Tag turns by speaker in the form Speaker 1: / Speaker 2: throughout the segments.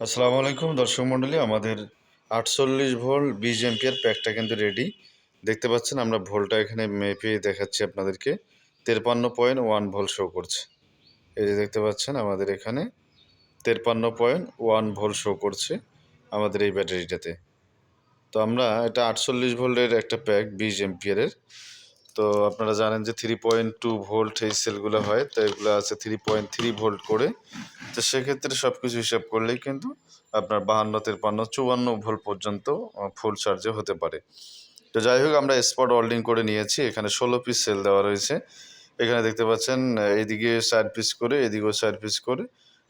Speaker 1: আসসালামু আলাইকুম, দর্শক মণ্ডলী, আমাদের আটচল্লিশ ভোল্ট বিশ এম্পিয়ার প্যাকটা কিন্তু রেডি দেখতে পাচ্ছেন, আমরা ভোল্টটা এখানে মেপে দেখাচ্ছি আপনাদেরকে। তেরপান্ন পয়েন্ট ওয়ান ভোল্ট শো করছে। এই যে দেখতে পাচ্ছেন, আমাদের এখানে তেরপান্ন পয়েন্ট ওয়ান ভোল্ট শো করছে আমাদের এই ব্যাটারিটাতে। তো আমরা এটা আটচল্লিশ ভোল্টের একটা প্যাক বিশ এম্পিয়ারের তো আপনারা জানেন যে থ্রি পয়েন্ট টু ভোল্ট এই সেলগুলো হয়, তো এগুলো আছে থ্রি পয়েন্ট থ্রি ভোল্ট করে। তো সেক্ষেত্রে সব কিছু হিসাব করলেই কিন্তু আপনার বাহান্ন, তেরপান্ন, চুয়ান্ন ভোল্ট পর্যন্ত ফুল চার্জে হতে পারে। তো যাই হোক, আমরা স্পট ওয়েল্ডিং করে নিয়েছি, এখানে ষোলো পিস সেল দেওয়া রয়েছে। এখানে দেখতে পাচ্ছেন এদিকে চার পিস করে, এদিকেও চার পিস করে,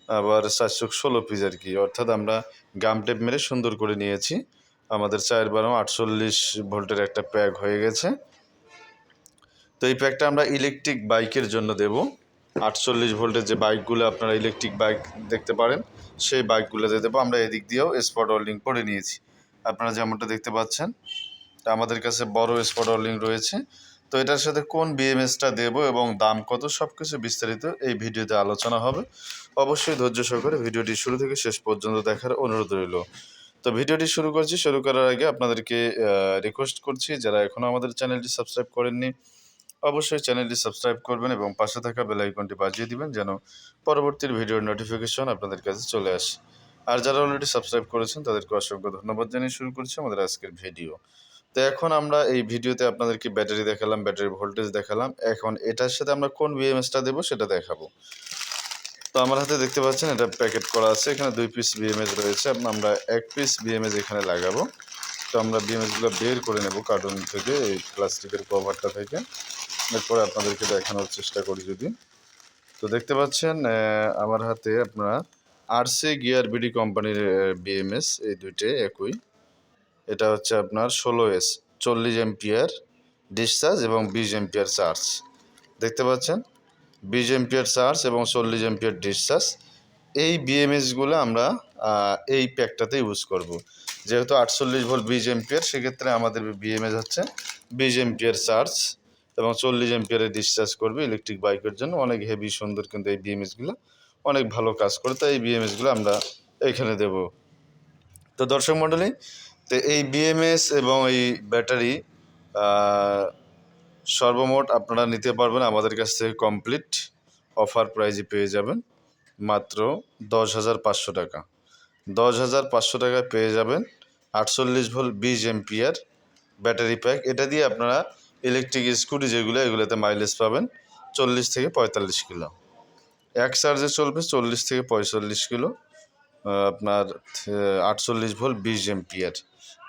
Speaker 1: আবার চারশো ষোলো পিস আর কি। অর্থাৎ আমরা গাম টেপ মেরে সুন্দর করে নিয়েছি। আমাদের চার বারো আটচল্লিশ ভোল্টের একটা প্যাক হয়ে গেছে। তো এই প্যাকটা আমরা ইলেকট্রিক বাইকের জন্য দেব। আটচল্লিশ ভোল্টের যে বাইকগুলো আপনারা ইলেকট্রিক বাইক দেখতে পারেন, সেই বাইকগুলোতে দেবো। আমরা এদিক দিয়েও স্পট ওয়েল্ডিং করে নিয়েছি। আপনারা যেমনটা দেখতে পাচ্ছেন আমাদের কাছে বড় স্পট ওয়েল্ডিং রয়েছে। তো এটার সাথে কোন বিএমএসটা দেবো এবং দাম কত সব কিছু বিস্তারিত এই ভিডিওতে আলোচনা হবে। অবশ্যই ধৈর্য সহকারে ভিডিওটি শুরু থেকে শেষ পর্যন্ত দেখার অনুরোধ রইল। তো ভিডিওটি শুরু করছি, শুরু করার আগে আপনাদেরকে রিকোয়েস্ট করছি, যারা এখনও আমাদের চ্যানেলটি সাবস্ক্রাইব করেননি অবশ্যই চ্যানেলটি সাবস্ক্রাইব করবেন এবং পাশে থাকা বেল আইকনটি বাজিয়ে দিবেন যেন পরবর্তী ভিডিওর নোটিফিকেশন আপনাদের কাছে চলে আসে। আর যারা অলরেডি সাবস্ক্রাইব করেছেন, তাদেরকে অসংখ্য ধন্যবাদ জানিয়ে শুরু করছি আমাদের আজকের ভিডিও। তো এখন আমরা এই ভিডিওতে আপনাদেরকে ব্যাটারি দেখালাম ব্যাটারি ভোল্টেজ দেখালাম। এখন এটার সাথে আমরা কোন বিএমএসটা দেবো সেটা দেখাবো। তো আমার হাতে দেখতে পাচ্ছেন, এটা প্যাকেট করা আছে। এখানে দুই পিস বিএমএস রয়েছে। আমরা এক পিস বিএমএস এখানে লাগাবো। তো আমরা বিএমএসগুলো বের করে নেব কার্টুন থেকে, এই প্লাস্টিকের কভারটা থেকে। এরপরে আপনাদেরকে দেখানোর চেষ্টা করি যদি। তো দেখতে পাচ্ছেন আমার হাতে আপনার আরসি গিয়ার বিডি কোম্পানির বিএমএস এই দুইটাই একই। এটা হচ্ছে আপনার ষোলো এস চল্লিশ এমপিয়ার ডিসচার্জ এবং বিশ এমপিয়ার চার্জ দেখতে পাচ্ছেন, বিশ এমপিয়ার চার্জ এবং চল্লিশ এমপিয়ার ডিসচার্জ এই বিএমএসগুলো আমরা এই প্যাকটাতে ইউজ করব। যেহেতু আটচল্লিশ ভোল্ট বিশ এমপিয়ার সেক্ষেত্রে আমাদের বিএমএস হচ্ছে বিশ এমপিয়ার চার্জ এবং চল্লিশ এমপিয়ারে ডিসচার্জ করবে ইলেকট্রিক বাইকের জন্য। অনেক হেভি সুন্দর কিন্তু এই বিএমএসগুলো অনেক ভালো কাজ করে। তাই এই বিএমএসগুলো আমরা এখানে দেব। তো দর্শক মণ্ডলী, তো এই বিএমএস এবং এই ব্যাটারি সর্বমোট আপনারা নিতে পারবেন। আমাদের কাছ থেকে কমপ্লিট অফার প্রাইজে পেয়ে যাবেন। মাত্র দশ হাজার পাঁচশো টাকা। দশ হাজার পাঁচশো টাকায় পেয়ে যাবেন আটচল্লিশ ভোল্ট বিশ এমপিয়ার ব্যাটারি প্যাক এটা দিয়ে আপনারা ইলেকট্রিক স্কুটি যেগুলো, এগুলোতে মাইলেজ পাবেন চল্লিশ থেকে পঁয়তাল্লিশ কিলো। এক চার্জে চলবে চল্লিশ থেকে পঁয়তাল্লিশ কিলো আপনার আটচল্লিশ ভোল্ট বিশ এমপিয়ার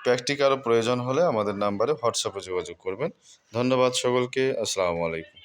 Speaker 1: প্র্যাকটিক আরও প্রয়োজন হলে আমাদের নাম্বারে হোয়াটসঅ্যাপে যোগাযোগ করবেন। ধন্যবাদ সকলকে, আসসালামু আলাইকুম।